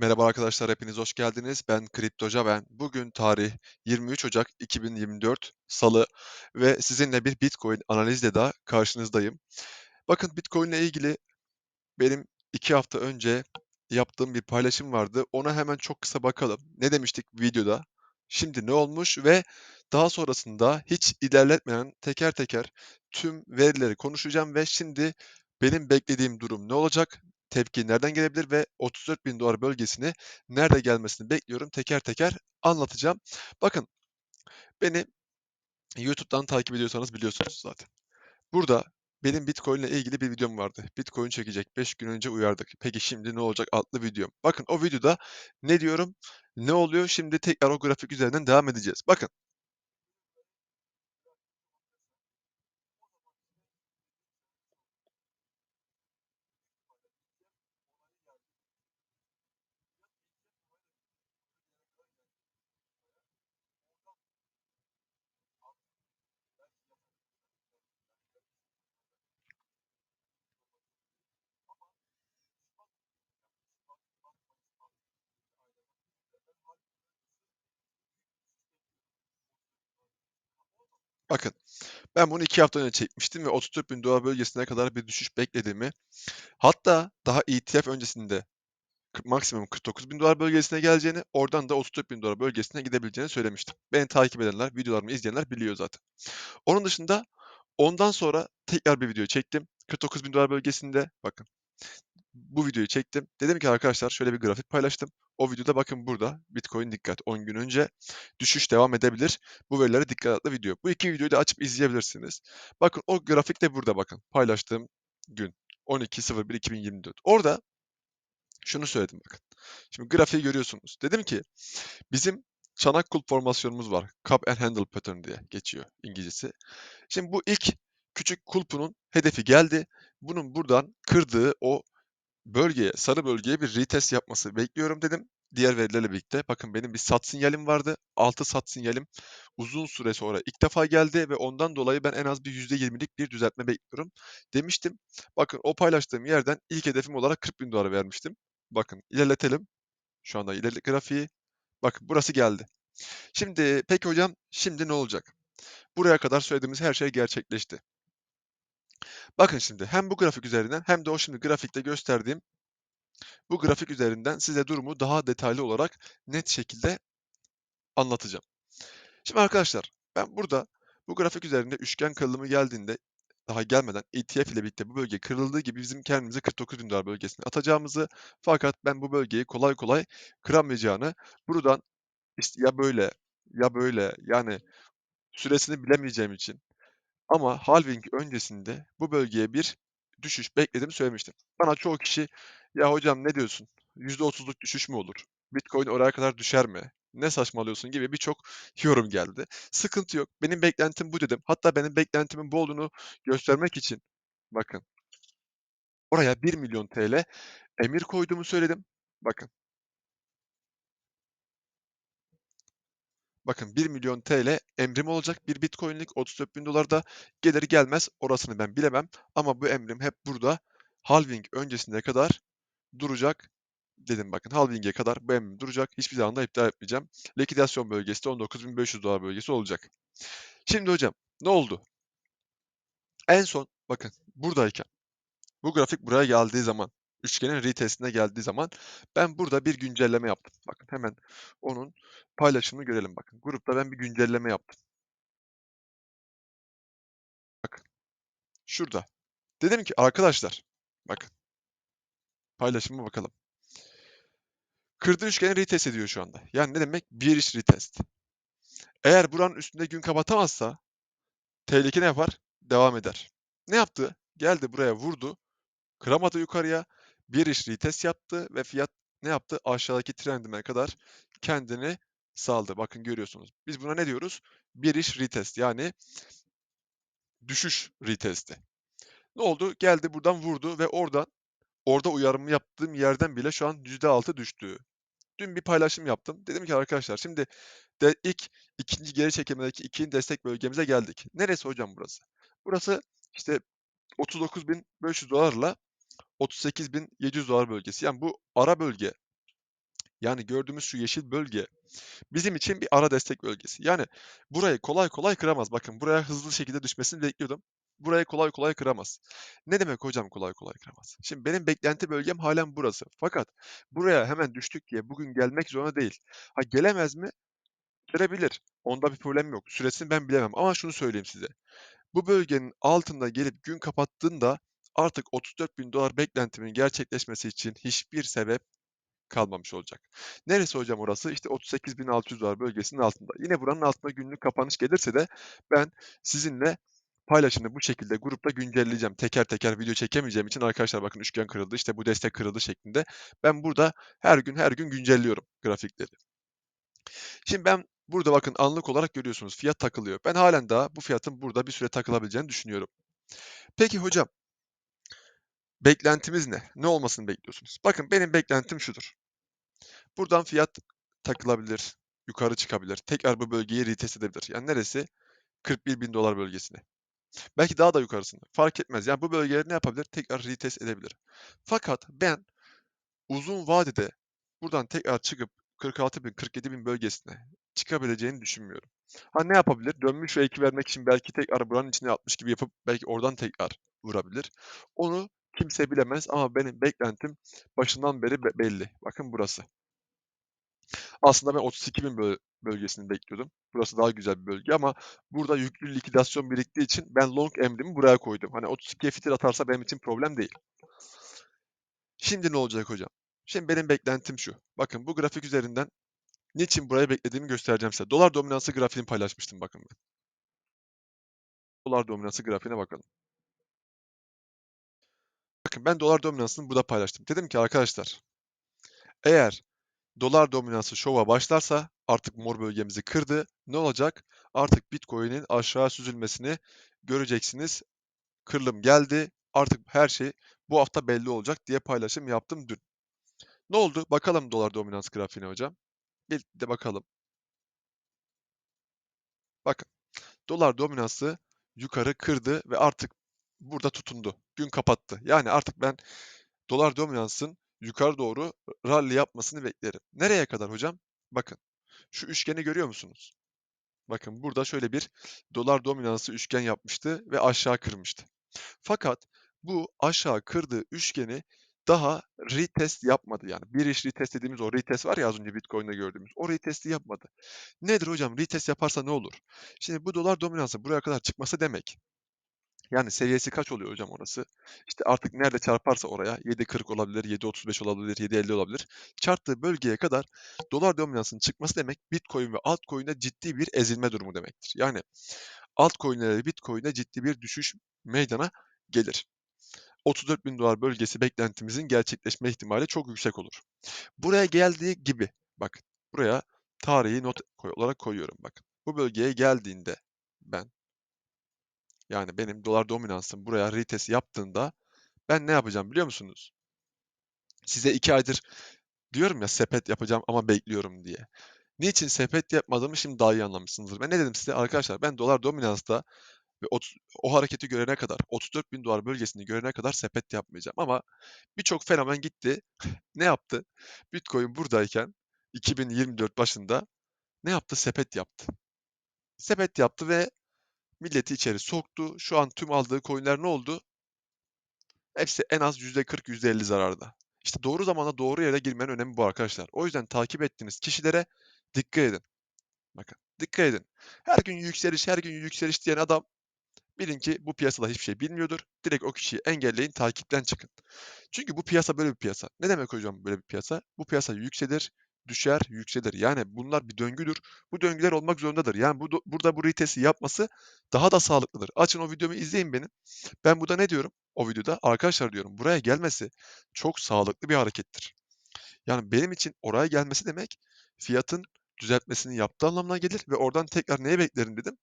Merhaba arkadaşlar, hepiniz hoş geldiniz. Ben Kriptoca ben. Bugün tarih 23 Ocak 2024 Salı ve sizinle bir Bitcoin analizle daha karşınızdayım. Bakın Bitcoin ile ilgili benim 2 hafta önce yaptığım bir paylaşım vardı. Ona hemen çok kısa bakalım. Ne demiştik videoda? Şimdi ne olmuş ve daha sonrasında hiç ilerletmeden teker teker tüm verileri konuşacağım ve şimdi benim beklediğim durum ne olacak? Tepki nereden gelebilir ve $34.000 bölgesini nerede gelmesini bekliyorum? Teker teker anlatacağım. Bakın beni YouTube'dan takip ediyorsanız biliyorsunuz zaten. Burada benim Bitcoin ile ilgili bir videom vardı. Bitcoin çekecek 5 gün önce uyardık. Peki şimdi ne olacak adlı videom. Bakın o videoda ne diyorum, ne oluyor? Şimdi tekrar o grafik üzerinden devam edeceğiz. Bakın. Bakın, ben bunu 2 hafta önce çekmiştim ve $34.000 bölgesine kadar bir düşüş beklediğimi, hatta daha ETF öncesinde maksimum $49.000 bölgesine geleceğini, oradan da $34.000 bölgesine gidebileceğini söylemiştim. Beni takip edenler, videolarımı izleyenler biliyor zaten. Onun dışında ondan sonra tekrar bir video çektim. $49.000 bölgesinde, bakın, bu videoyu çektim. Dedim ki arkadaşlar şöyle bir grafik paylaştım. O videoda bakın burada Bitcoin dikkat 10 gün önce düşüş devam edebilir. Bu verilere dikkat adlı video. Bu 2 videoyu da açıp izleyebilirsiniz. Bakın o grafik de burada bakın. Paylaştığım gün 12.01.2024. Orada şunu söyledim bakın. Şimdi grafiği görüyorsunuz. Dedim ki bizim çanak kulp formasyonumuz var. Cup and Handle Pattern diye geçiyor İngilizcesi. Şimdi bu ilk küçük kulpunun hedefi geldi. Bunun buradan kırdığı o bölgeye, sarı bölgeye bir retest yapması bekliyorum dedim. Diğer verilerle birlikte. Bakın benim bir sat sinyalim vardı. Altı sat sinyalim uzun süre sonra ilk defa geldi ve ondan dolayı ben en az bir %20'lik bir düzeltme bekliyorum demiştim. Bakın o paylaştığım yerden ilk hedefim olarak $40.000 vermiştim. Bakın ilerletelim. Şu anda ilerledik grafiği. Bakın burası geldi. Şimdi peki hocam şimdi ne olacak? Buraya kadar söylediğimiz her şey gerçekleşti. Bakın şimdi hem bu grafik üzerinden hem de o şimdi grafikte gösterdiğim bu grafik üzerinden size durumu daha detaylı olarak net şekilde anlatacağım. Şimdi arkadaşlar ben burada bu grafik üzerinde üçgen kırılımı geldiğinde daha gelmeden ETF ile birlikte bu bölge kırıldığı gibi bizim kendimizi $49.000 bölgesine atacağımızı fakat ben bu bölgeyi kolay kolay kıramayacağını buradan işte ya böyle ya böyle yani süresini bilemeyeceğim için ama halving öncesinde bu bölgeye bir düşüş beklediğimi söylemiştim. Bana çoğu kişi "Ya hocam ne diyorsun? %30'luk düşüş mü olur? Bitcoin oraya kadar düşer mi? Ne saçmalıyorsun?" gibi birçok yorum geldi. Sıkıntı yok. Benim beklentim bu dedim. Hatta benim beklentimin bu olduğunu göstermek için bakın oraya $1.000.000 emir koyduğumu söyledim. Bakın. Bakın $1.000.000 emrim olacak. Bir Bitcoin'lik $34.000 da gelir gelmez orasını ben bilemem ama bu emrim hep burada halving öncesine kadar duracak dedim bakın. Halving'e kadar bu emrim duracak. Hiçbir zaman da iptal etmeyeceğim. Likidasyon bölgesi de $19.500 bölgesi olacak. Şimdi hocam ne oldu? En son bakın buradayken bu grafik buraya geldiği zaman üçgenin retestine geldiği zaman ben burada bir güncelleme yaptım. Bakın hemen onun paylaşımını görelim bakın. Grupta ben bir güncelleme yaptım. Bakın. Şurada. Dedim ki arkadaşlar bakın. Paylaşıma bakalım. Kırdığı üçgeni retest ediyor şu anda. Yani ne demek? Bir iş retest. Eğer buranın üstünde gün kapatamazsa tehlike ne yapar? Devam eder. Ne yaptı? Geldi buraya vurdu. Kıramadı yukarıya. Bir iş retest yaptı ve fiyat ne yaptı? Aşağıdaki trendime kadar kendini saldı. Bakın görüyorsunuz. Biz buna ne diyoruz? Bir iş retest yani düşüş retesti. Ne oldu? Geldi buradan vurdu ve oradan orada uyarımı yaptığım yerden bile şu an %6 düştü. Dün bir paylaşım yaptım. Dedim ki arkadaşlar şimdi de ilk ikinci geri çekilmedeki ikinci destek bölgemize geldik. Neresi hocam burası? Burası işte $39.500'larla $38.700 bölgesi. Yani bu ara bölge Yani gördüğümüz şu yeşil bölge bizim için bir ara destek bölgesi. Yani burayı kolay kolay kıramaz. Bakın buraya hızlı şekilde düşmesini bekliyordum. Burayı kolay kolay kıramaz. Ne demek hocam kolay kolay kıramaz? Şimdi benim beklenti bölgem halen burası. Fakat buraya hemen düştük diye bugün gelmek zorunda değil. Ha gelemez mi? Gelebilir. Onda bir problem yok. Süresini ben bilemem ama şunu söyleyeyim size. Bu bölgenin altında gelip gün kapattığında artık $34.000 beklentimin gerçekleşmesi için hiçbir sebep kalmamış olacak. Neresi hocam orası? İşte $38.600 bölgesinin altında. Yine buranın altında günlük kapanış gelirse de ben sizinle paylaşımı bu şekilde grupta güncelleyeceğim. Teker teker video çekemeyeceğim için arkadaşlar bakın üçgen kırıldı, işte bu destek kırıldı şeklinde. Ben burada her gün her gün güncelliyorum grafikleri. Şimdi ben burada bakın anlık olarak görüyorsunuz fiyat takılıyor. Ben halen daha bu fiyatın burada bir süre takılabileceğini düşünüyorum. Peki hocam beklentimiz ne? Ne olmasını bekliyorsunuz? Bakın benim beklentim şudur. Buradan fiyat takılabilir, yukarı çıkabilir. Tekrar bu bölgeyi retest edebilir. Yani neresi? $41.000 bölgesine. Belki daha da yukarısını. Fark etmez. Yani bu bölgeleri ne yapabilir? Tekrar retest edebilir. Fakat ben uzun vadede buradan tekrar çıkıp 46.000, 47.000 bölgesine çıkabileceğini düşünmüyorum. Ha ne yapabilir? Dönmüş R2 vermek için belki tekrar buranın içine atmış gibi yapıp belki oradan tekrar vurabilir. Onu kimse bilemez ama benim beklentim başından beri be belli. Bakın burası. Aslında ben 32.000 böl bölgesini bekliyordum. Burası daha güzel bir bölge ama burada yüklü likidasyon biriktiği için ben long emrimi buraya koydum. Hani 32'ye fitil atarsa benim için problem değil. Şimdi ne olacak hocam? Şimdi benim beklentim şu. Bakın bu grafik üzerinden niçin burayı beklediğimi göstereceğim size. Dolar dominansı grafiğini paylaşmıştım bakın ben. Dolar dominansı grafiğine bakalım. Bakın ben dolar dominansını burada paylaştım. Dedim ki arkadaşlar eğer dolar dominansı şova başlarsa artık mor bölgemizi kırdı. Ne olacak? Artık Bitcoin'in aşağı süzülmesini göreceksiniz. Kırılım geldi. Artık her şey bu hafta belli olacak diye paylaşım yaptım dün. Ne oldu? Bakalım dolar dominans grafiğine hocam. Bir de bakalım. Bakın. Dolar dominansı yukarı kırdı ve artık burada tutundu. Gün kapattı. Yani artık ben dolar dominansın yukarı doğru rally yapmasını beklerim. Nereye kadar hocam? Bakın. Şu üçgeni görüyor musunuz? Bakın burada şöyle bir dolar dominansı üçgen yapmıştı ve aşağı kırmıştı. Fakat bu aşağı kırdığı üçgeni daha retest yapmadı yani. Bir iş retest dediğimiz o retest var ya az önce Bitcoin'de gördüğümüz. O retesti yapmadı. Nedir hocam? Retest yaparsa ne olur? Şimdi bu dolar dominansı buraya kadar çıkması demek. Yani seviyesi kaç oluyor hocam orası? İşte artık nerede çarparsa oraya 7.40 olabilir, 7.35 olabilir, 7.50 olabilir. Çarptığı bölgeye kadar dolar dominansının çıkması demek Bitcoin ve altcoin'de ciddi bir ezilme durumu demektir. Yani altcoin'lere ve Bitcoin'de ciddi bir düşüş meydana gelir. 34.000 dolar bölgesi beklentimizin gerçekleşme ihtimali çok yüksek olur. Buraya geldiği gibi bakın buraya tarihi not olarak koyuyorum bakın. Bu bölgeye geldiğinde ben yani benim dolar dominansım buraya retest yaptığında ben ne yapacağım biliyor musunuz? Size iki aydır diyorum ya sepet yapacağım ama bekliyorum diye. Niçin sepet yapmadığımı şimdi daha iyi anlamışsınızdır. Ben ne dedim size? Arkadaşlar ben dolar dominansta ve ot- o hareketi görene kadar, 34 bin dolar bölgesini görene kadar sepet yapmayacağım. Ama birçok fenomen gitti. Ne yaptı? Bitcoin buradayken 2024 başında ne yaptı? Sepet yaptı. Sepet yaptı ve milleti içeri soktu. Şu an tüm aldığı coinler ne oldu? Hepsi en az %40, %50 zararda. İşte doğru zamanda doğru yere girmenin önemi bu arkadaşlar. O yüzden takip ettiğiniz kişilere dikkat edin. Bakın dikkat edin. Her gün yükseliş, her gün yükseliş diyen adam bilin ki bu piyasada hiçbir şey bilmiyordur. Direkt o kişiyi engelleyin, takipten çıkın. Çünkü bu piyasa böyle bir piyasa. Ne demek hocam böyle bir piyasa? Bu piyasa yükselir, düşer, yükselir. Yani bunlar bir döngüdür. Bu döngüler olmak zorundadır. Yani bu, burada bu retesti yapması daha da sağlıklıdır. Açın o videomu izleyin benim. Ben burada ne diyorum? O videoda arkadaşlar diyorum buraya gelmesi çok sağlıklı bir harekettir. Yani benim için oraya gelmesi demek fiyatın düzeltmesini yaptığı anlamına gelir ve oradan tekrar neye beklerim dedim.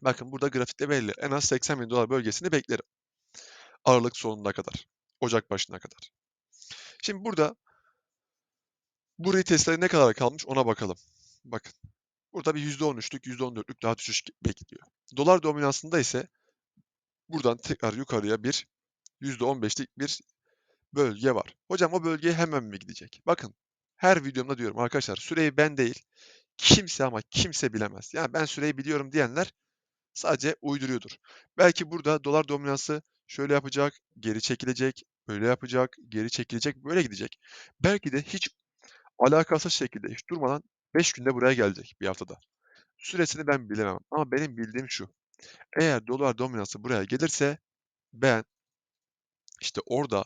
Bakın burada grafikte belli. En az 80 bin dolar bölgesini beklerim. Aralık sonuna kadar. Ocak başına kadar. Şimdi burada bu retestleri ne kadar kalmış ona bakalım. Bakın. Burada bir %13'lük, %14'lük daha düşüş bekliyor. Dolar dominansında ise buradan tekrar yukarıya bir %15'lik bir bölge var. Hocam o bölgeye hemen mi gidecek? Bakın her videomda diyorum arkadaşlar süreyi ben değil, kimse ama kimse bilemez. Yani ben süreyi biliyorum diyenler sadece uyduruyordur. Belki burada dolar dominansı şöyle yapacak, geri çekilecek, böyle yapacak, geri çekilecek, böyle gidecek. Belki de hiç alakasız şekilde hiç durmadan 5 günde buraya gelecek bir haftada. Süresini ben bilemem ama benim bildiğim şu. Eğer dolar dominansı buraya gelirse ben işte orada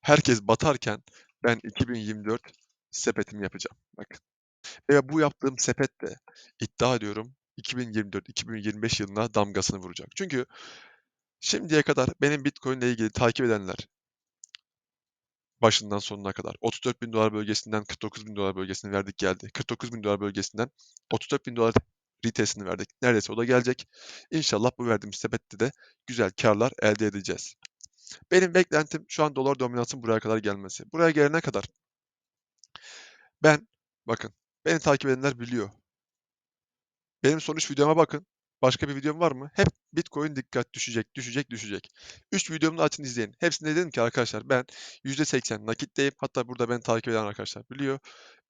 herkes batarken ben 2024 sepetimi yapacağım. Bakın. Ve bu yaptığım sepet de iddia ediyorum 2024-2025 yılına damgasını vuracak. Çünkü şimdiye kadar benim Bitcoin ile ilgili takip edenler başından sonuna kadar 34.000 dolar bölgesinden 49.000 dolar bölgesine verdik geldi. 49.000 dolar bölgesinden 34.000 dolar retestini verdik. Neredeyse o da gelecek. İnşallah bu verdiğimiz sepette de güzel karlar elde edeceğiz. Benim beklentim şu an dolar dominansının buraya kadar gelmesi. Buraya gelene kadar ben bakın beni takip edenler biliyor. Benim sonuç videoma bakın. Başka bir videom var mı? Hep Bitcoin dikkat düşecek, düşecek, düşecek. 3 videomu da açın izleyin. Hepsinde dedim ki arkadaşlar ben %80 nakitteyim. Hatta burada beni takip eden arkadaşlar biliyor.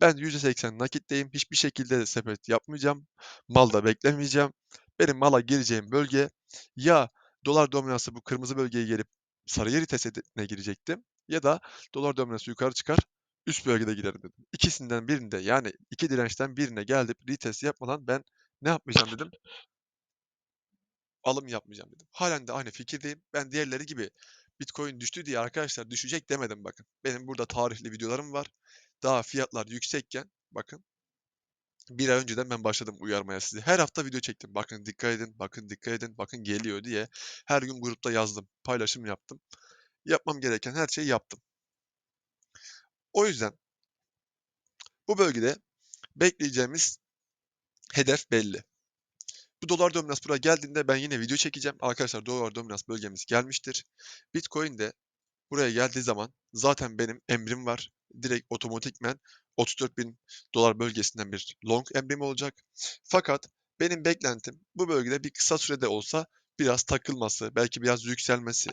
Ben %80 nakitteyim. Hiçbir şekilde de sepet yapmayacağım. Malda beklemeyeceğim. Benim mala gireceğim bölge ya dolar dominansı bu kırmızı bölgeye gelip sarı yeri testine girecektim ya da dolar dominansı yukarı çıkar üst bölgede girerim dedim. İkisinden birinde yani iki dirençten birine gelip retest yapmadan ben ne yapmayacağım dedim. Alım yapmayacağım dedim. Halen de aynı fikirdeyim. Ben diğerleri gibi Bitcoin düştü diye arkadaşlar düşecek demedim bakın. Benim burada tarihli videolarım var. Daha fiyatlar yüksekken bakın. Bir ay önceden ben başladım uyarmaya sizi. Her hafta video çektim. Bakın dikkat edin, bakın dikkat edin, bakın geliyor diye. Her gün grupta yazdım, paylaşım yaptım. Yapmam gereken her şeyi yaptım. O yüzden bu bölgede bekleyeceğimiz hedef belli. Bu dolar dominans buraya geldiğinde ben yine video çekeceğim. Arkadaşlar dolar dominans bölgemiz gelmiştir. Bitcoin de buraya geldiği zaman zaten benim emrim var. Direkt otomatikmen 34.000 dolar bölgesinden bir long emrim olacak. Fakat benim beklentim bu bölgede bir kısa sürede olsa biraz takılması, belki biraz yükselmesi.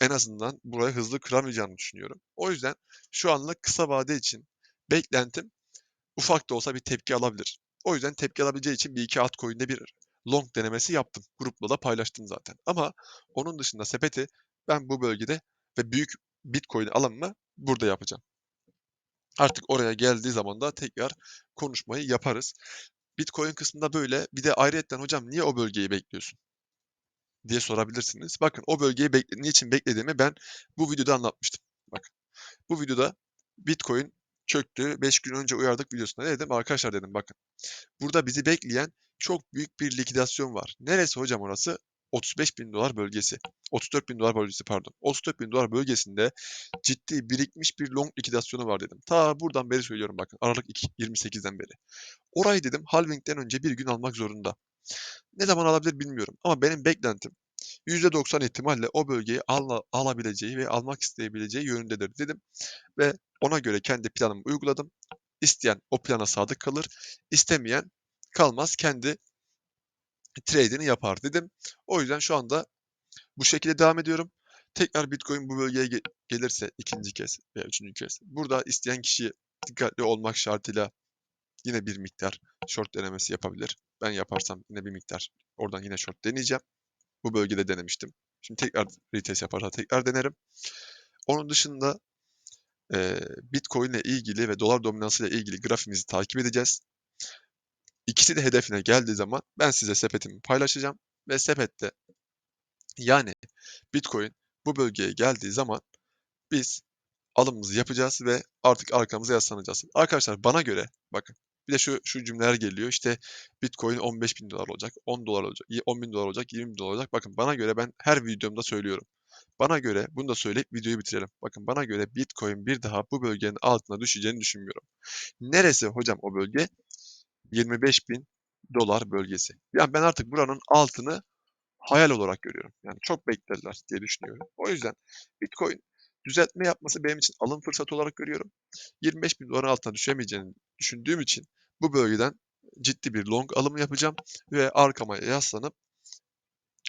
En azından burayı hızlı kıramayacağını düşünüyorum. O yüzden şu anlık kısa vade için beklentim ufak da olsa bir tepki alabilir. O yüzden tepki alabileceği için bir iki altcoin'de bir long denemesi yaptım. Grupla da paylaştım zaten. Ama onun dışında sepeti ben bu bölgede ve büyük Bitcoin alımımı burada yapacağım. Artık oraya geldiği zaman da tekrar konuşmayı yaparız. Bitcoin kısmında böyle. Bir de ayrıyetten hocam niye o bölgeyi bekliyorsun? diye sorabilirsiniz. Bakın o bölgeyi bekle niçin beklediğimi ben bu videoda anlatmıştım. Bakın bu videoda Bitcoin çöktü. 5 gün önce uyardık videosunda ne dedim? Arkadaşlar dedim bakın. Burada bizi bekleyen çok büyük bir likidasyon var. Neresi hocam orası? 35 bin dolar bölgesi. 34 bin dolar bölgesi pardon. 34 bin dolar bölgesinde ciddi birikmiş bir long likidasyonu var dedim. Ta buradan beri söylüyorum bakın. Aralık 28'den beri. Orayı dedim halvingden önce bir gün almak zorunda. Ne zaman alabilir bilmiyorum. Ama benim beklentim %90 ihtimalle o bölgeyi al, alabileceği ve almak isteyebileceği yönündedir dedim. Ve ona göre kendi planımı uyguladım. İsteyen o plana sadık kalır. istemeyen kalmaz. Kendi trade'ini yapar dedim. O yüzden şu anda bu şekilde devam ediyorum. Tekrar Bitcoin bu bölgeye ge gelirse ikinci kez veya üçüncü kez. Burada isteyen kişi dikkatli olmak şartıyla yine bir miktar short denemesi yapabilir. Ben yaparsam yine bir miktar oradan yine short deneyeceğim. Bu bölgede denemiştim. Şimdi tekrar retest yaparsa tekrar denerim. Onun dışında e, Bitcoin ile ilgili ve dolar dominansı ile ilgili grafimizi takip edeceğiz. İkisi de hedefine geldiği zaman ben size sepetimi paylaşacağım ve sepette yani Bitcoin bu bölgeye geldiği zaman biz alımımızı yapacağız ve artık arkamıza yaslanacağız. Arkadaşlar bana göre bakın bir de şu, şu cümleler geliyor işte Bitcoin 15 bin dolar olacak, 10 dolar olacak, 10 bin dolar olacak, 20 bin dolar olacak. Bakın bana göre ben her videomda söylüyorum. Bana göre bunu da söyleyip videoyu bitirelim. Bakın bana göre Bitcoin bir daha bu bölgenin altına düşeceğini düşünmüyorum. Neresi hocam o bölge? 25 bin dolar bölgesi. Yani ben artık buranın altını hayal olarak görüyorum. Yani çok beklerler diye düşünüyorum. O yüzden Bitcoin düzeltme yapması benim için alım fırsatı olarak görüyorum. 25 bin doların altına düşemeyeceğini düşündüğüm için bu bölgeden ciddi bir long alımı yapacağım ve arkama yaslanıp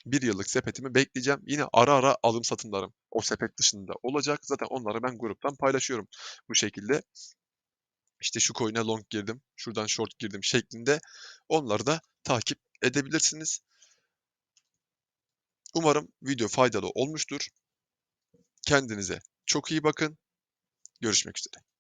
bir yıllık sepetimi bekleyeceğim. Yine ara ara alım satımlarım o sepet dışında olacak. Zaten onları ben gruptan paylaşıyorum bu şekilde. İşte şu coin'e long girdim, şuradan short girdim şeklinde onları da takip edebilirsiniz. Umarım video faydalı olmuştur. Kendinize çok iyi bakın. Görüşmek üzere.